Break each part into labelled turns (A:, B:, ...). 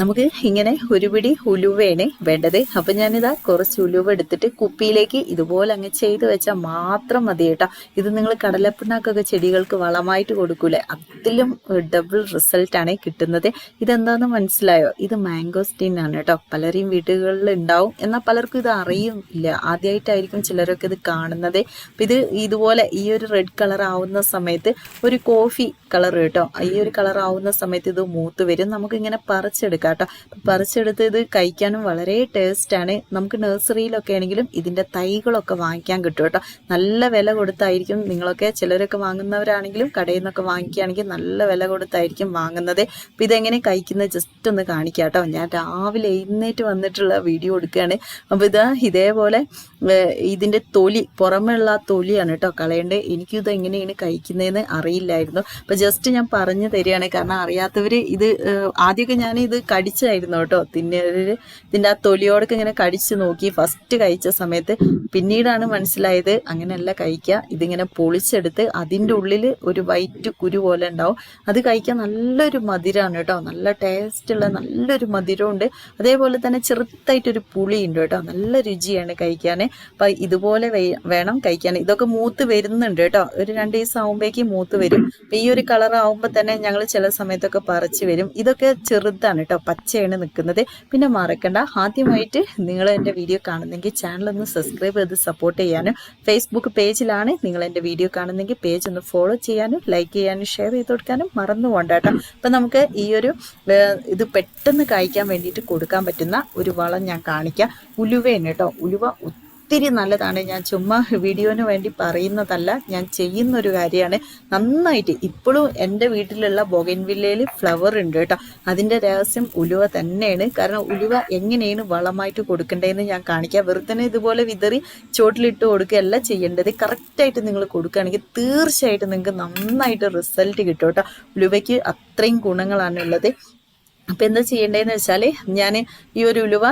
A: നമുക്ക് ഇങ്ങനെ ഒരു പിടി ഉലുവയാണ് വേണ്ടത്. അപ്പൊ ഞാനിതാ കുറച്ച് ഉലുവ എടുത്തിട്ട് കുപ്പിയിലേക്ക് ഇതുപോലെ അങ്ങ് ചെയ്ത് വെച്ചാൽ മാത്രം മതി കേട്ടോ. ഇത് നിങ്ങൾ കടലപ്പിണ്ണാക്കൊക്കെ ചെടികൾക്ക് വളമായിട്ട് കൊടുക്കൂലേ? അതിലും ഡബിൾ റിസൾട്ട് ആണ് കിട്ടുന്നത്. ഇതെന്താന്ന് മനസ്സിലായോ? ഇത് മാംഗോസ്റ്റീൻ ആണ് കേട്ടോ. പലരെയും വീടുകളിൽ ഉണ്ടാവും. എന്നാൽ പലർക്കും ഇത് അറിയും ഇല്ല ആദ്യമായിട്ടായിരിക്കും ചിലരൊക്കെ ഇത് കാണുന്നത്. ഇത് ഇതുപോലെ ഈ ഒരു റെഡ് കളർ ആവുന്ന സമയത്ത് ഒരു കോഫി കളർ കേട്ടോ. ഈ ഒരു കളർ ആവുന്ന സമയത്ത് ഇത് മൂത്ത് വരും. നമുക്ക് ഇങ്ങനെ കേട്ടോ പറിച്ചെടുത്ത് ഇത് കഴിക്കാനും വളരെ ടേസ്റ്റാണ്. നമുക്ക് നഴ്സറിയിലൊക്കെ ആണെങ്കിലും ഇതിന്റെ തൈകളൊക്കെ വാങ്ങിക്കാൻ കിട്ടും കേട്ടോ. നല്ല വില കൊടുത്തായിരിക്കും നിങ്ങളൊക്കെ ചിലരൊക്കെ വാങ്ങുന്നവരാണെങ്കിലും കടയിൽ നിന്നൊക്കെ വാങ്ങിക്കുകയാണെങ്കിൽ നല്ല വില കൊടുത്തായിരിക്കും വാങ്ങുന്നത്. അപ്പോൾ ഇതെങ്ങനെ കഴിക്കുന്നത് ജസ്റ്റ് ഒന്ന് കാണിക്കാം കേട്ടോ ഞാൻ രാവിലെ എഴുന്നേറ്റ് വന്നിട്ടുള്ള വീഡിയോ എടുക്കുകയാണ്. അപ്പോൾ ഇതാ ഇതേപോലെ ഇതിന്റെ തൊലി പുറമെയുള്ള തൊലിയാണ് കേട്ടോ കളയേണ്ടത്. എനിക്കിത് എങ്ങനെയാണ് കഴിക്കുന്നതെന്ന് അറിയില്ലായിരുന്നു. അപ്പോൾ ജസ്റ്റ് ഞാൻ പറഞ്ഞു തരികയാണ്. കാരണം അറിയാത്തവർ ഇത് ആദ്യമൊക്കെ ഞാൻ ഇത് കടിച്ചായിരുന്നു കേട്ടോ. തിന്നര് ഇതിന്റെ ആ തൊലിയോടൊക്കെ ഇങ്ങനെ കടിച്ചു നോക്കി ഫസ്റ്റ് കഴിച്ച സമയത്ത് പിന്നീടാണ് മനസ്സിലായത് അങ്ങനെയല്ല കഴിക്കുക ഇതിങ്ങനെ പൊളിച്ചെടുത്ത് അതിന്റെ ഉള്ളിൽ ഒരു വൈറ്റ് കുരു പോലെ ഉണ്ടാവും. അത് കഴിക്കാൻ നല്ലൊരു മധുരമാണ് കേട്ടോ. നല്ല ടേസ്റ്റുള്ള നല്ലൊരു മധുരമുണ്ട്. അതേപോലെ തന്നെ ചെറുതായിട്ടൊരു ഉണ്ട് കേട്ടോ. നല്ല രുചിയാണ് കഴിക്കാൻ അപ്പം ഇതുപോലെ വേണം കഴിക്കാൻ ഇതൊക്കെ മൂത്ത് വരുന്നുണ്ട് കേട്ടോ. ഒരു രണ്ട് ദിവസം ആകുമ്പോഴേക്ക് മൂത്ത് വരും. അപ്പം ഈ ഒരു കളർ ആകുമ്പോൾ തന്നെ ഞങ്ങൾ ചില സമയത്തൊക്കെ പറിച്ചു വരും. ഇതൊക്കെ ചെറുതാണ് കേട്ടോ. പച്ചയാണ് നിൽക്കുന്നത്. പിന്നെ മറക്കണ്ട. ആദ്യമായിട്ട് നിങ്ങൾ എന്റെ വീഡിയോ കാണുന്നെങ്കിൽ ചാനൽ ഒന്ന് സബ്സ്ക്രൈബ് ചെയ്ത് സപ്പോർട്ട് ചെയ്യാനും ഫേസ്ബുക്ക് പേജിലാണ് നിങ്ങൾ എന്റെ വീഡിയോ കാണുന്നെങ്കിൽ പേജ് ഒന്ന് ഫോളോ ചെയ്യാനും ലൈക്ക് ചെയ്യാനും ഷെയർ ചെയ്ത് കൊടുക്കാനും മറന്നു പോകണ്ട കേട്ടോ. അപ്പം നമുക്ക് ഈ ഒരു ഇത് പെട്ടെന്ന് കായ്ക്കാൻ വേണ്ടിയിട്ട് കൊടുക്കാൻ പറ്റുന്ന ഒരു വളം ഞാൻ കാണിക്കാം. ഉലുവയാണ് കേട്ടോ. ഉലുവ ഒത്തിരി നല്ലതാണ്. ഞാൻ ചുമ്മാ വീഡിയോന് വേണ്ടി പറയുന്നതല്ല ഞാൻ ചെയ്യുന്ന ഒരു കാര്യമാണ്. നന്നായിട്ട് ഇപ്പോഴും എന്റെ വീട്ടിലുള്ള ബൊഗൻവില്ലയിൽ ഫ്ലവർ ഉണ്ട് കേട്ടോ. അതിന്റെ രഹസ്യം ഉലുവ തന്നെയാണ്. കാരണം ഉലുവ എങ്ങനെയാണ് വളമായിട്ട് കൊടുക്കേണ്ടതെന്ന് ഞാൻ കാണിക്കാം. വെറുതെ ഇതുപോലെ വിതറി ചോട്ടിലിട്ട് കൊടുക്കുകയല്ല ചെയ്യേണ്ടത്. കറക്റ്റായിട്ട് നിങ്ങൾ കൊടുക്കുകയാണെങ്കിൽ തീർച്ചയായിട്ടും നിങ്ങൾക്ക് നന്നായിട്ട് റിസൾട്ട് കിട്ടും കേട്ടോ. ഉലുവയ്ക്ക് അത്രയും ഗുണങ്ങളാണ് ഉള്ളത് അപ്പം എന്താ ചെയ്യേണ്ടതെന്ന് വെച്ചാൽ ഞാൻ ഈ ഒരു ഉലുവ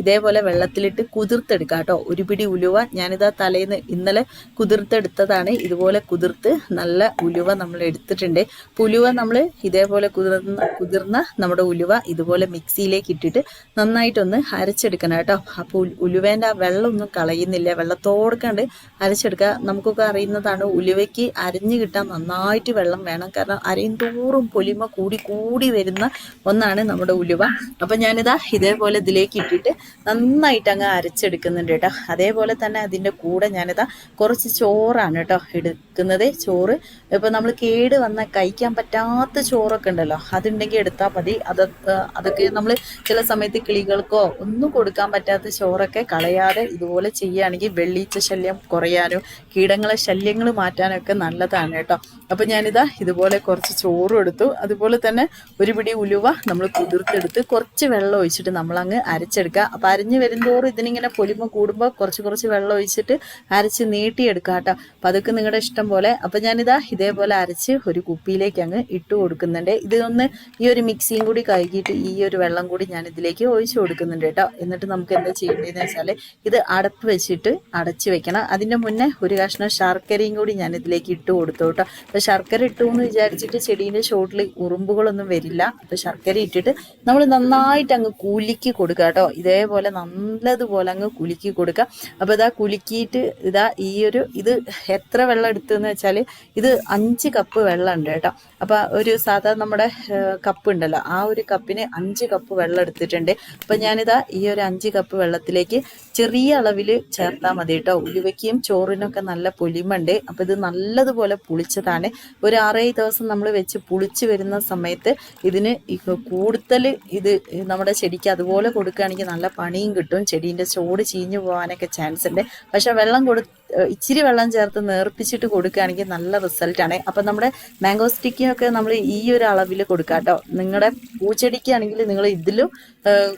A: ഇതേപോലെ വെള്ളത്തിലിട്ട് കുതിർത്തെടുക്കാം കേട്ടോ ഒരു പിടി ഉലുവ ഞാനിതാ തലേന്ന് ഇന്നലെ കുതിർത്തെടുത്തതാണ്. ഇതുപോലെ കുതിർത്ത് നല്ല ഉലുവ നമ്മൾ എടുത്തിട്ടുണ്ട്. അപ്പോൾ ഉലുവ നമ്മൾ ഇതേപോലെ കുതിർന്ന കുതിർന്ന നമ്മുടെ ഉലുവ ഇതുപോലെ മിക്സിയിലേക്ക് ഇട്ടിട്ട് നന്നായിട്ടൊന്ന് അരച്ചെടുക്കണം കേട്ടോ. അപ്പോൾ ഉലുവേന്റെ ആ വെള്ളമൊന്നും കളയുന്നില്ല. വെള്ളത്തോടെ കണ്ട് അരച്ചെടുക്കുക നമുക്കൊക്കെ അറിയുന്നതാണ് ഉലുവയ്ക്ക് അരിഞ്ഞു കിട്ടാൻ നന്നായിട്ട് വെള്ളം വേണം. കാരണം അരയും തോറും പൊലിമ കൂടി കൂടി വരുന്ന ഒന്നാണ്. നമ്മുടെ ഉലുവ. അപ്പം ഞാനിതാ ഇതേപോലെ ഇതിലേക്ക് ഇട്ടിട്ട് നന്നായിട്ട് അങ്ങ് അരച്ചെടുക്കുന്നുണ്ട് കേട്ടോ. അതേപോലെ തന്നെ അതിന്റെ കൂടെ ഞാനിതാ കുറച്ച് ചോറാണ് കേട്ടോ എടുക്കുന്നത്. ചോറ് ഇപ്പം നമ്മൾ കേട് വന്ന കഴിക്കാൻ പറ്റാത്ത ചോറൊക്കെ ഉണ്ടല്ലോ. അതുണ്ടെങ്കിൽ എടുത്താൽ മതി. അത് അതൊക്കെ നമ്മൾ ചില സമയത്ത് കിളികൾക്കോ ഒന്നും കൊടുക്കാൻ പറ്റാത്ത ചോറൊക്കെ കളയാതെ ഇതുപോലെ ചെയ്യുകയാണെങ്കിൽ വെള്ളീച്ച ശല്യം കുറയാനും കീടങ്ങളെ ശല്യങ്ങൾ മാറ്റാനൊക്കെ നല്ലതാണ് കേട്ടോ. അപ്പം ഞാനിതാ ഇതുപോലെ കുറച്ച് ചോറും എടുത്തു. അതുപോലെ തന്നെ ഒരു പിടി ഉലുവ നമ്മൾ കുതിർത്തെടുത്ത് കുറച്ച് വെള്ളം ഒഴിച്ചിട്ട് നമ്മളങ്ങ് അരച്ചെടുക്കുക. അപ്പം അരിഞ്ഞ് വരുന്തോറും ഇതിനിങ്ങനെ പൊലിമ കൂടുമ്പോൾ കുറച്ച് കുറച്ച് വെള്ളം ഒഴിച്ചിട്ട് അരച്ച് നീട്ടിയെടുക്കുക കേട്ടോ. അപ്പം അതൊക്കെ നിങ്ങളുടെ ഇഷ്ടം പോലെ. അപ്പം ഞാനിതാ ഇതേപോലെ അരച്ച് ഒരു കുപ്പിയിലേക്ക് അങ്ങ് ഇട്ട് കൊടുക്കുന്നുണ്ട്. ഇതൊന്ന് ഈ ഒരു മിക്സിയും കൂടി കഴുകിയിട്ട് ഈ ഒരു വെള്ളം കൂടി ഞാൻ ഇതിലേക്ക് ഒഴിച്ചു കൊടുക്കുന്നുണ്ട് കേട്ടോ. എന്നിട്ട് നമുക്ക് എന്താ ചെയ്യേണ്ടതെന്ന് വെച്ചാൽ ഇത് അടപ്പ് വെച്ചിട്ട് അടച്ച് വെക്കണം. അതിന്റെ മുന്നേ ഒരു കഷ്ണം ശർക്കരയും കൂടി ഞാൻ ഇതിലേക്ക് ഇട്ട് കൊടുത്തു കേട്ടോ. അപ്പോൾ ശർക്കര ഇട്ടു എന്ന് വിചാരിച്ചിട്ട് ചെടീന്റെ ചോട്ടിൽ ഉറുമ്പുകളൊന്നും വരില്ല. അപ്പോൾ ശർക്കര ഇട്ടിട്ട് നമ്മൾ നന്നായിട്ട് അങ്ങ് കുലുക്കി കൊടുക്കുക കേട്ടോ. ഇതേപോലെ നല്ലതുപോലെ അങ്ങ് കുലുക്കി കൊടുക്കുക. അപ്പോൾ ഇതാ കുലുക്കിയിട്ട് ഇതാ ഈ ഒരു ഇത് എത്ര വെള്ളം എടുത്തെന്ന് വെച്ചാൽ ഇത് അഞ്ച് കപ്പ് വെള്ളം ഉണ്ട് കേട്ടോ. അപ്പോൾ ഒരു സാധാ നമ്മുടെ കപ്പ് ഉണ്ടല്ലോ. ആ ഒരു കപ്പിന് അഞ്ച് കപ്പ് വെള്ളം എടുത്തിട്ടുണ്ട്. അപ്പം ഞാനിതാ ഈ ഒരു അഞ്ച് കപ്പ് വെള്ളത്തിലേക്ക് ചെറിയ അളവിൽ ചേർത്താൽ മതി കേട്ടോ. ഉലുവയ്ക്കും ചോറിനൊക്കെ നല്ല പൊലിമുണ്ട് അപ്പം ഇത് നല്ലതുപോലെ പുളിച്ചതാണ്. ഒരു ആറേഴ് ദിവസം നമ്മൾ വെച്ച് പുളിച്ച് വരുന്ന സമയത്ത് ഇതിന് കൂടുതൽ ഇത് നമ്മുടെ ചെടിക്ക് അതുപോലെ കൊടുക്കുകയാണെങ്കിൽ നല്ല പണിയും കിട്ടും. ചെടീന്റെ ചോട് ചീഞ്ഞു പോകാനൊക്കെ ചാൻസ് ഉണ്ട്. പക്ഷെ വെള്ളം കൊടു ഇച്ചിരി വെള്ളം ചേർത്ത് നേർപ്പിച്ചിട്ട് കൊടുക്കുകയാണെങ്കിൽ നല്ല റിസൾട്ടാണ്. അപ്പം നമ്മുടെ മാംഗോ സ്റ്റിക്കൊക്കെ നമ്മൾ ഈ ഒരു അളവിൽ കൊടുക്കുക കേട്ടോ. നിങ്ങളുടെ പൂച്ചെടിക്കാണെങ്കിൽ നിങ്ങൾ ഇതിലും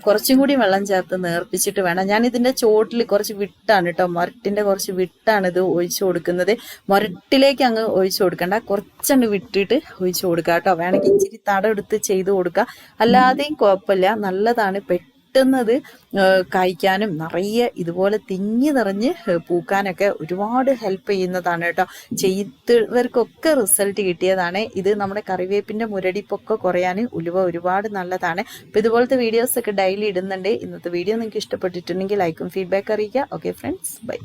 A: കുറച്ചും കൂടി വെള്ളം ചേർത്ത് നേർപ്പിച്ചിട്ട് വേണം. ഞാൻ ഇതിന്റെ ചോട്ടിൽ കുറച്ച് വിട്ടാണ് കേട്ടോ. മുരട്ടിന്റെ കുറച്ച് വിട്ടാണ് ഇത് ഒഴിച്ചു കൊടുക്കുന്നത്. മുരട്ടിലേക്ക് അങ്ങ് ഒഴിച്ചു കൊടുക്കണ്ട. കുറച്ചങ്ങ് വിട്ടിട്ട് ഒഴിച്ചു കൊടുക്കുക കേട്ടോ. വേണമെങ്കിൽ ഇച്ചിരി തടം എടുത്ത് ചെയ്ത് കൊടുക്കുക അല്ലാതെയും കുഴപ്പമില്ല. നല്ലതാണ്. പെട്ടെന്ന് കഴിക്കാനും കായ്ക്കാനും നിറയെ ഇതുപോലെ തിങ്ങി നിറഞ്ഞ് പൂക്കാനൊക്കെ ഒരുപാട് ഹെൽപ്പ് ചെയ്യുന്നതാണ് കേട്ടോ. ചെയ്തവർക്കൊക്കെ റിസൾട്ട് കിട്ടിയതാണ്. ഇത് നമ്മുടെ കറിവേപ്പിന്റെ മുരടിപ്പൊക്കെ കുറയാൻ ഉലുവ ഒരുപാട് നല്ലതാണ്. അപ്പം ഇതുപോലത്തെ വീഡിയോസ് ഒക്കെ ഡെയിലി ഇടുന്നുണ്ട്. ഇന്നത്തെ വീഡിയോ നിങ്ങൾക്ക് ഇഷ്ടപ്പെട്ടിട്ടുണ്ടെങ്കിൽ ലൈക്കും ഫീഡ്ബാക്ക് അറിയിക്കുക. Okay friends bye